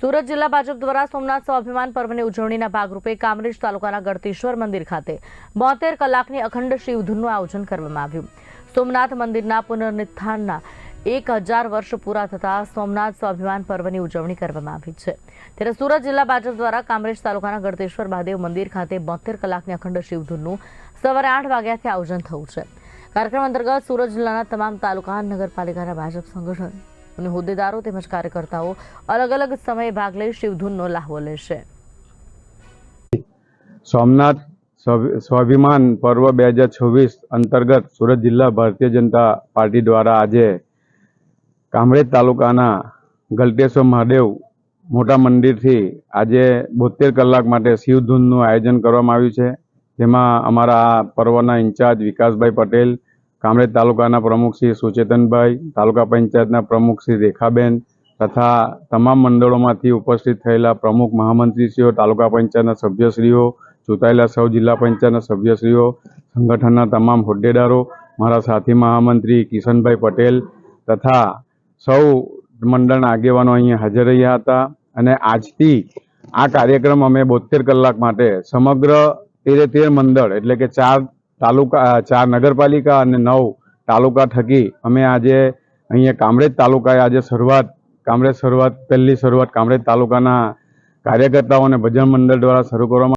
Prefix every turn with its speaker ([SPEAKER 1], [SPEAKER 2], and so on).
[SPEAKER 1] સુરત જિલ્લા ભાજપ દ્વારા સોમનાથ સ્વાભિમાન પર્વની ઉજવણીના ભાગરૂપે કામરેજ તાલુકાના ગળતેશ્વર મંદિર ખાતે બોતેર કલાકની અખંડ શિવધૂનનું આયોજન કરવામાં આવ્યું. સોમનાથ મંદિરના પુનર્નિથાનના એક હજાર વર્ષ પૂરા થતા સોમનાથ સ્વાભિમાન પર્વની ઉજવણી કરવામાં આવી છે. ત્યારે સુરત જિલ્લા ભાજપ દ્વારા કામરેજ તાલુકાના ગળતેશ્વર મહાદેવ મંદિર ખાતે બોતેર કલાકની અખંડ શિવધૂનનું સવારે આઠ વાગ્યાથી આયોજન થયું છે. કાર્યક્રમ અંતર્ગત સુરત જિલ્લાના તમામ તાલુકા, નગરપાલિકાના ભાજપ સંગઠન અને હોદ્દેદારો તેમજ કાર્યકર્તાઓ અલગ અલગ સમયે ભાગ લઈ શિવધૂનનો લાહવો લેશે.
[SPEAKER 2] સોમનાથ સ્વાભિમાન પર્વ બે હજાર છવ્વીસ અંતર્ગત સુરત જિલ્લા ભારતીય જનતા પાર્ટી દ્વારા આજે કામરેજ તાલુકાના ગલટેશ્વર મહાદેવ મોટા મંદિરથી આજે બોતેર કલાક માટે શિવધૂનનું આયોજન કરવામાં આવ્યું છે. જેમાં અમારા પર્વના ઇન્ચાર્જ વિકાસભાઈ પટેલ કામરેજ તાલુકાના પ્રમુખ શ્રી સુચેતનભાઈ, તાલુકા પંચાયતના પ્રમુખ શ્રી રેખાબેન તથા તમામ મંડળોમાંથી ઉપસ્થિત થયેલા પ્રમુખ મહામંત્રીશ્રીઓ, તાલુકા પંચાયતના સભ્યશ્રીઓ, ચૂંટાયેલા સૌ જિલ્લા પંચાયતના સભ્યશ્રીઓ, સંગઠનના તમામ હોદ્દેદારો, મારા સાથી મહામંત્રી કિશનભાઈ પટેલ તથા સૌ મંડળના આગેવાનો અહીંયા હાજર રહ્યા હતા અને આજથી આ કાર્યક્રમ અમે બોતેર કલાક માટે સમગ્ર તેરે તેર મંડળ એટલે કે ચાર તાલુકા ચાર નગરપાલિકા અને નવ તાલુકા થકી અમે આજે અહીંયા કામરેજ તાલુકાએ આજે શરૂઆત, કામરેજ શરૂઆત, પહેલી શરૂઆત કામરેજ તાલુકાના કાર્યકર્તાઓ અને ભજન મંડળ દ્વારા શરૂ કરવામાં